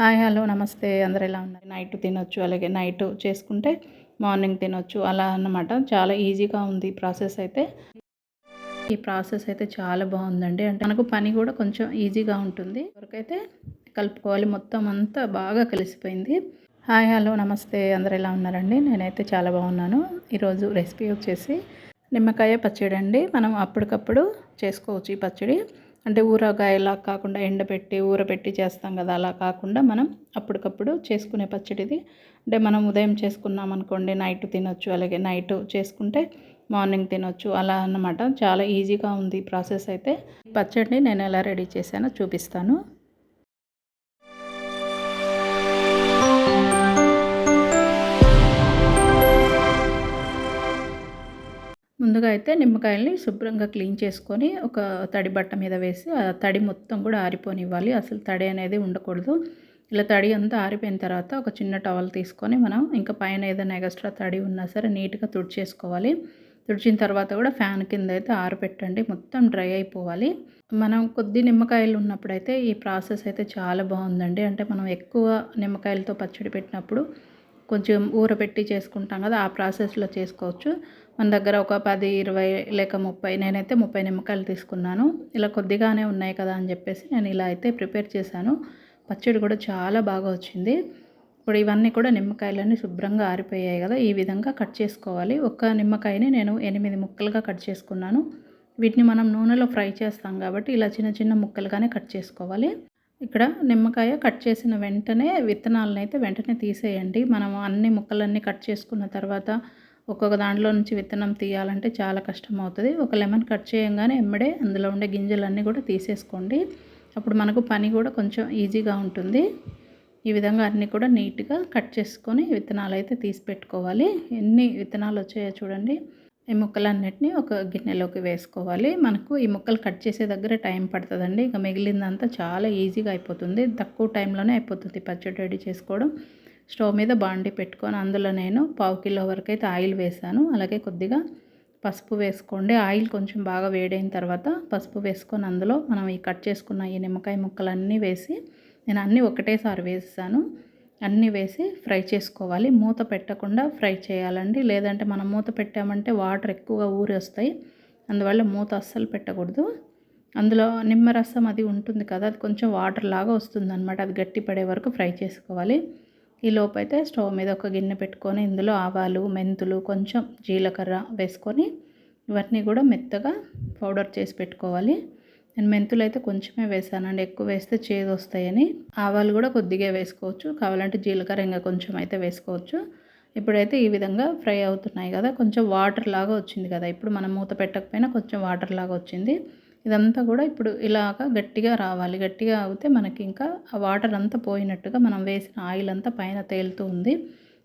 Hi hello నమస్తే. అందరు ఎలా ఉన్నారు? నైట్ తినొచ్చు అలాగే నైట్ చేసుకుంటే మార్నింగ్ తినొచ్చు అలా అన్నమాట. చాలా ఈజీగా ఉంది ప్రాసెస్ అయితే. ఈ ప్రాసెస్ అయితే చాలా బాగుందండి. అంటే మనకు పని కూడా కొంచెం ఈజీగా ఉంటుంది. వరకైతే కలుపుకోవాలి. మొత్తం అంతా బాగా కలిసిపోయింది. హాయ్ హలో నమస్తే. అందరు ఎలా ఉన్నారండి? నేనైతే చాలా బాగున్నాను. ఈరోజు రెసిపీ వచ్చేసి నిమ్మకాయ పచ్చడి అండి మనం అప్పటికప్పుడు చేసుకోవచ్చు ఈ పచ్చడి. అంటే ఊరగాయలా కాకుండా ఎండబెట్టి ఊరబెట్టి చేస్తాం కదా అలా కాకుండా మనం అప్పటికప్పుడు చేసుకునే పచ్చడిది. అంటే మనం ఉదయం చేసుకున్నాం అనుకోండి నైట్ తినొచ్చు అలాగే నైట్ చేసుకుంటే మార్నింగ్ తినొచ్చు అలా అన్నమాట. చాలా ఈజీగా ఉంది ప్రాసెస్ అయితే. పచ్చడిని నేను ఎలా రెడీ చేశానో చూపిస్తాను. ముందుగా అయితే నిమ్మకాయల్ని శుభ్రంగా క్లీన్ చేసుకొని ఒక తడి బట్ట మీద వేసి ఆ తడి మొత్తం కూడా ఆరిపోనివ్వాలి. అసలు తడి అనేది ఉండకూడదు. ఇలా తడి అంతా ఆరిపోయిన తర్వాత ఒక చిన్న టవల్ తీసుకొని మనం ఇంకా పైన ఏదైనా ఎక్స్ట్రా తడి ఉన్నా సరే నీట్గా తుడిచేసుకోవాలి. తుడిచిన తర్వాత కూడా ఫ్యాన్ కింద అయితే ఆరబెట్టండి మొత్తం డ్రై అయిపోవాలి. మనం కొద్ది నిమ్మకాయలు ఉన్నప్పుడైతే ఈ ప్రాసెస్ అయితే చాలా బాగుందండి. అంటే మనం ఎక్కువ నిమ్మకాయలతో పచ్చడి పెట్టినప్పుడు కొంచెం ఊరబెట్టి చేసుకుంటాం కదా ఆ ప్రాసెస్లో చేసుకోవచ్చు. మన దగ్గర ఒక పది ఇరవై లేక ముప్పై నేనైతే ముప్పై నిమ్మకాయలు తీసుకున్నాను. ఇలా కొద్దిగానే ఉన్నాయి కదా అని చెప్పేసి నేను ఇలా అయితే ప్రిపేర్ చేశాను. పచ్చడి కూడా చాలా బాగా వచ్చింది. ఇప్పుడు ఇవన్నీ కూడా నిమ్మకాయలన్నీ శుభ్రంగా ఆరిపోయాయి కదా ఈ విధంగా కట్ చేసుకోవాలి. ఒక్క నిమ్మకాయని నేను ఎనిమిది ముక్కలుగా కట్ చేసుకున్నాను. వీటిని మనం నూనెలో ఫ్రై చేస్తాం కాబట్టి ఇలా చిన్న చిన్న ముక్కలుగానే కట్ చేసుకోవాలి. ఇక్కడ నిమ్మకాయ కట్ చేసిన వెంటనే విత్తనాలను అయితే వెంటనే తీసేయండి. మనం అన్ని ముక్కలన్నీ కట్ చేసుకున్న తర్వాత ఒక్కొక్క దాంట్లో నుంచి విత్తనం తీయాలంటే చాలా కష్టం అవుతుంది ఒక లెమన్ కట్ చేయంగానే ఎమ్మడే అందులో ఉండే గింజలన్నీ కూడా తీసేసుకోండి. అప్పుడు మనకు పని కూడా కొంచెం ఈజీగా ఉంటుంది. ఈ విధంగా అన్నీ కూడా నీట్గా కట్ చేసుకొని విత్తనాలు అయితే తీసి పెట్టుకోవాలి. ఎన్ని విత్తనాలు వచ్చాయో చూడండి. ఈ ముక్కలన్నిటిని ఒక గిన్నెలోకి వేసుకోవాలి. మనకు ఈ ముక్కలు కట్ చేసే దగ్గర టైం పడుతుందండి. ఇక మిగిలిందంతా చాలా ఈజీగా అయిపోతుంది. తక్కువ టైంలోనే అయిపోతుంది పచ్చడి రెడీ చేసుకోవడం. స్టవ్ మీద బాండి పెట్టుకొని అందులో నేను పావు కిలో వరకు అయితే ఆయిల్ వేసాను. అలాగే కొద్దిగా పసుపు వేసుకోండి. ఆయిల్ కొంచెం బాగా వేడైన తర్వాత పసుపు వేసుకొని అందులో మనం ఈ కట్ చేసుకున్న ఈ నిమ్మకాయ ముక్కలన్నీ వేసి నేను అన్నీ ఒకటేసారి వేసాను. అన్నీ వేసి ఫ్రై చేసుకోవాలి. మూత పెట్టకుండా ఫ్రై చేయాలండి. లేదంటే మనం మూత పెట్టామంటే వాటర్ ఎక్కువగా ఊరి వస్తాయి. అందువల్ల మూత అస్సలు పెట్టకూడదు. అందులో నిమ్మరసం అది ఉంటుంది కదా అది కొంచెం వాటర్ లాగా వస్తుంది అనమాట అది గట్టి పడే వరకు ఫ్రై చేసుకోవాలి. ఈ లోపైతే స్టవ్ మీద ఒక గిన్నె పెట్టుకొని ఇందులో ఆవాలు మెంతులు కొంచెం జీలకర్ర వేసుకొని ఇవన్నీ కూడా మెత్తగా పౌడర్ చేసి పెట్టుకోవాలి. నేను మెంతులు అయితే కొంచెమే వేసానండి. ఎక్కువ వేస్తే చేదు వస్తాయని. ఆవాలు కూడా కొద్దిగా వేసుకోవచ్చు. కావాలంటే జీలకర్ర ఇంకా కొంచెం అయితే వేసుకోవచ్చు. ఇప్పుడైతే ఈ విధంగా ఫ్రై అవుతున్నాయి కదా. కొంచెం వాటర్ లాగా వచ్చింది కదా. ఇప్పుడు మనం మూత పెట్టకపోయినా కొంచెం వాటర్ లాగా వచ్చింది. ఇదంతా కూడా ఇప్పుడు ఇలాగ గట్టిగా రావాలి. గట్టిగా అవుతే మనకి ఇంకా ఆ వాటర్ అంతా పోయినట్టుగా మనం వేసిన ఆయిల్ అంతా పైన తేలుతూ ఉంది.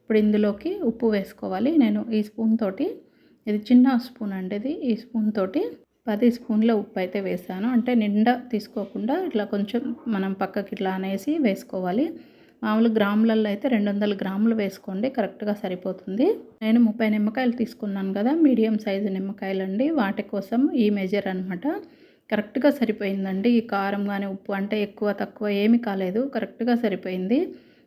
ఇప్పుడు ఇందులోకి ఉప్పు వేసుకోవాలి. నేను ఈ స్పూన్ తోటి ఇది చిన్న స్పూన్ అండి ఇది. ఈ స్పూన్ తోటి పది స్పూన్ల ఉప్పు అయితే వేసాను. అంటే నిండా తీసుకోకుండా ఇట్లా కొంచెం మనం పక్కకి ఇట్లా అనేసి వేసుకోవాలి. మామూలు గ్రాములలో అయితే రెండు వందల గ్రాములు వేసుకోండి కరెక్ట్గా సరిపోతుంది. నేను ముప్పై నిమ్మకాయలు తీసుకున్నాను కదా మీడియం సైజు నిమ్మకాయలు అండి వాటి కోసం ఈ మెజర్ అనమాట కరెక్ట్గా సరిపోయిందండి. ఈ కారం కానీ ఉప్పు అంటే ఎక్కువ తక్కువ ఏమి కాలేదు. కరెక్ట్గా సరిపోయింది.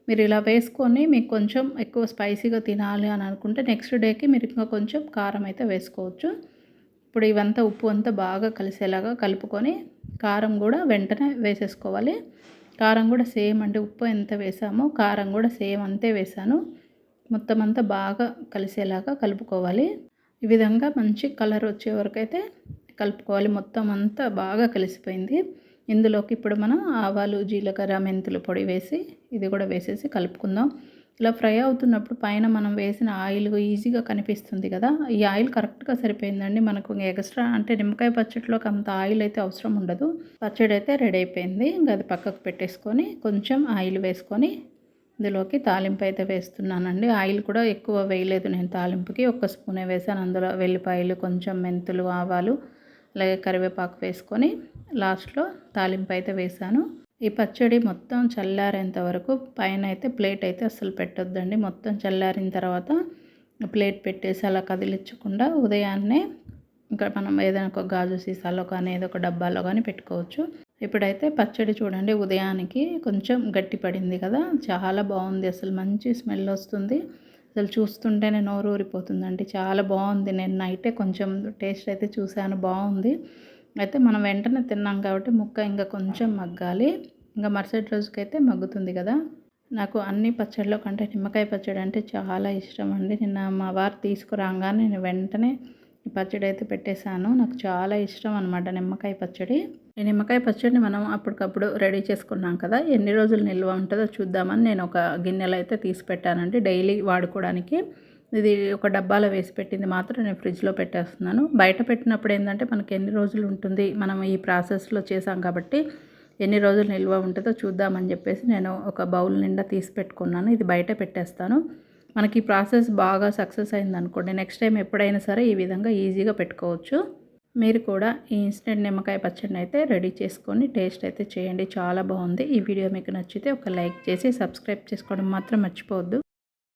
మీరు ఇలా వేసుకొని మీకు కొంచెం ఎక్కువ స్పైసీగా తినాలి అని అనుకుంటే నెక్స్ట్ డేకి మీరు ఇంకా కొంచెం కారం అయితే వేసుకోవచ్చు. ఇప్పుడు ఇవంతా ఉప్పు అంతా బాగా కలిసేలాగా కలుపుకొని కారం కూడా వెంటనే వేసేసుకోవాలి. కారం కూడా సేమ్ అంటే ఉప్పు ఎంత వేసామో కారం కూడా సేమ్ అంతే వేసాను. మొత్తం అంతా బాగా కలిసేలాగా కలుపుకోవాలి. ఈ విధంగా మంచి కలర్ వచ్చే కలుపుకోవాలి. మొత్తం అంతా బాగా కలిసిపోయింది. ఇందులోకి ఇప్పుడు మనం ఆవాలు జీలకర్ర మెంతులు పొడి వేసి ఇది కూడా వేసేసి కలుపుకుందాం. ఇలా ఫ్రై అవుతున్నప్పుడు పైన మనం వేసిన ఆయిల్ ఈజీగా కనిపిస్తుంది కదా? ఈ ఆయిల్ కరెక్ట్గా సరిపోయిందండి. మనకు ఎక్స్ట్రా అంటే నిమ్మకాయ పచ్చడిలోకి అంత ఆయిల్ అయితే అవసరం ఉండదు. పచ్చడి అయితే రెడీ అయిపోయింది. ఇంకా అది పక్కకు పెట్టేసుకొని కొంచెం ఆయిల్ వేసుకొని ఇందులోకి తాలింపు అయితే వేస్తున్నానండి. ఆయిల్ కూడా ఎక్కువ వేయలేదు నేను తాలింపుకి. ఒక్క స్పూనే వేసాను అందులో వెల్లిపాయలు కొంచెం మెంతులు ఆవాలు అలాగే కరివేపాకు వేసుకొని లాస్ట్లో తాలింపు అయితే వేసాను ఈ పచ్చడి మొత్తం చల్లారేంత వరకు పైన అయితే ప్లేట్ అయితే అస్సలు పెట్టొద్దండి. మొత్తం చల్లారిన తర్వాత ప్లేట్ పెట్టేసి అలా కదిలించకుండా ఉదయాన్నే ఇంకా మనం ఏదైనా ఒక గాజు సీసాలో కానీ ఏదో ఒక డబ్బాలో కానీ పెట్టుకోవచ్చు. ఇప్పుడైతే పచ్చడి చూడండి ఉదయానికి కొంచెం గట్టి పడింది కదా. చాలా బాగుంది అసలు మంచి స్మెల్ వస్తుంది. అసలు చూస్తుంటేనే నోరు ఊరిపోతుందండి చాలా బాగుంది. నేను నైటే కొంచెం టేస్ట్ అయితే చూశాను బాగుంది. అయితే మనం వెంటనే తిన్నాం కాబట్టి ముక్క ఇంకా కొంచెం మగ్గాలి. ఇంకా మరుసటి రోజుకైతే మగ్గుతుంది కదా. నాకు అన్ని పచ్చడిలో కంటే నిమ్మకాయ పచ్చడి అంటే చాలా ఇష్టం అండి. నిన్న మా వారు తీసుకురాగానే నేను వెంటనే ఈ పచ్చడి అయితే పెట్టేశాను. నాకు చాలా ఇష్టం అనమాట నిమ్మకాయ పచ్చడి. ఈ నిమ్మకాయ పచ్చడిని మనం అప్పటికప్పుడు రెడీ చేసుకున్నాం కదా. ఎన్ని రోజులు నిల్వ ఉంటుందో చూద్దామని నేను ఒక గిన్నెలో అయితే తీసి పెట్టానండి. డైలీ వాడుకోవడానికి. ఇది ఒక డబ్బాలో వేసి పెట్టింది మాత్రం నేను ఫ్రిడ్జ్లో పెట్టేస్తున్నాను. బయట పెట్టినప్పుడు ఏంటంటే మనకి ఎన్ని రోజులు ఉంటుంది? మనం ఈ ప్రాసెస్లో చేసాం కాబట్టి ఎన్ని రోజులు నిల్వ ఉంటుందో చూద్దామని చెప్పేసి నేను ఒక బౌల్ నిండా తీసి పెట్టుకున్నాను. ఇది బయట పెట్టేస్తాను. మనకి ఈ ప్రాసెస్ బాగా సక్సెస్ అయింది అనుకోండి. నెక్స్ట్ టైం ఎప్పుడైనా సరే ఈ విధంగా ఈజీగా పెట్టుకోవచ్చు. మీరు కూడా ఈ ఇన్స్టెంట్ నిమ్మకాయ పచ్చడిని అయితే రెడీ చేసుకొని టేస్ట్ అయితే చేయండి. చాలా బాగుంది. ఈ వీడియో మీకు నచ్చితే ఒక లైక్ చేసి సబ్స్క్రైబ్ చేసుకోవడం మాత్రం మర్చిపోవద్దు.